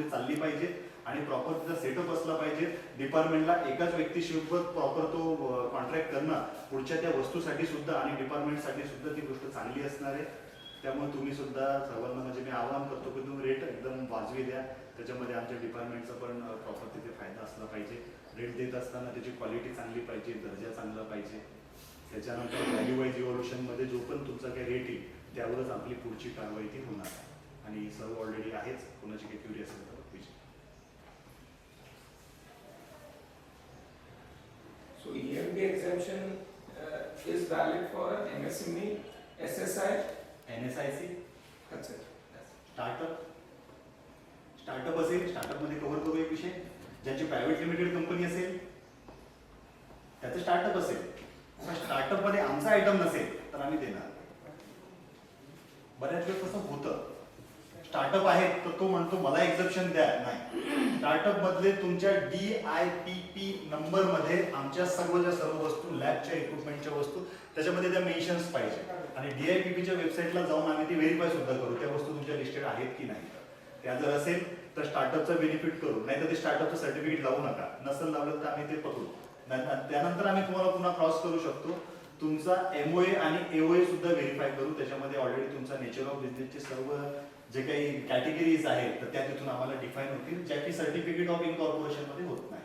चालली पाहिजे आणि प्रॉपर तिचा सेटअप असला पाहिजे. डिपार्टमेंटला एकाच व्यक्तीसोबत प्रॉपर तो कॉन्ट्रॅक्ट करणं पुढच्या त्या वस्तूसाठी सुद्धा आणि डिपार्टमेंटसाठी सुद्धा ती गोष्ट चांगली असणार आहे. त्यामुळे तुम्ही सुद्धा सर्वांना म्हणजे मी आवाहन करतो की तुम्ही रेट एकदम वाजवी द्या. त्याच्यामध्ये आमच्या डिपार्टमेंटचा पण प्रॉपर तिथे फायदा असला पाहिजे. रेट देत असताना त्याची क्वालिटी चांगली पाहिजे दर्जा चांगला पाहिजे. त्याच्यानंतर व्हॅल्यू वाईज इव्होल्युशनमध्ये जो पण तुमचा काही रेट येईल त्यावरच आपली पुढची कारवाई ती होणार आहे. आणि सर्व ऑलरेडी आहेच कोणाची काही क्युरी असेल तर. So EMD exemption uh, is valid for MSME, SSI, N S I C. Startup startup असेल स्टार्टअपमध्ये कव्हर करू एक विषय. ज्यांची प्रायव्हेट लिमिटेड कंपनी असेल त्याचं स्टार्टअप असेल. स्टार्टअपमध्ये आमचा आयटम नसेल तर आम्ही देणार. बऱ्याच वेळ कसं होतं. स्टार्टअप आहे तर तो म्हणतो मला एक्झप्शन द्या. नाही. स्टार्टअप मधले तुमच्या डी आय पी पी नंबरमध्ये आमच्या सर्व ज्या सर्व वस्तू लॅबच्या इक्विपमेंटच्या वस्तू त्याच्यामध्ये त्या मेन्शन्स पाहिजे. आणि डी आय पी पीच्या वेबसाईटला जाऊन आम्ही ती व्हेरीफाय सुद्धा करू त्या वस्तू तुमच्या लिस्टेड आहेत की नाही. त्या जर असेल तर स्टार्टअपचा बेनिफिट करू. नाही तर ते स्टार्टअपचं सर्टिफिकेट लावू नका. नसेल लावलं तर आम्ही ते पकडू. त्यानंतर आम्ही तुम्हाला पुन्हा क्रॉस करू शकतो. तुमचा एमओए आणि एओए सुद्धा व्हेरीफाय करू. त्याच्यामध्ये ऑलरेडी तुमचा नेचर ऑफ बिझनेसचे सर्व जे काही कॅटेगरीज आहेत तर त्या तिथून आम्हाला डिफाईन होतील ज्या की सर्टिफिकेट ऑफ इनकॉर्पोरेशनमध्ये होत नाही.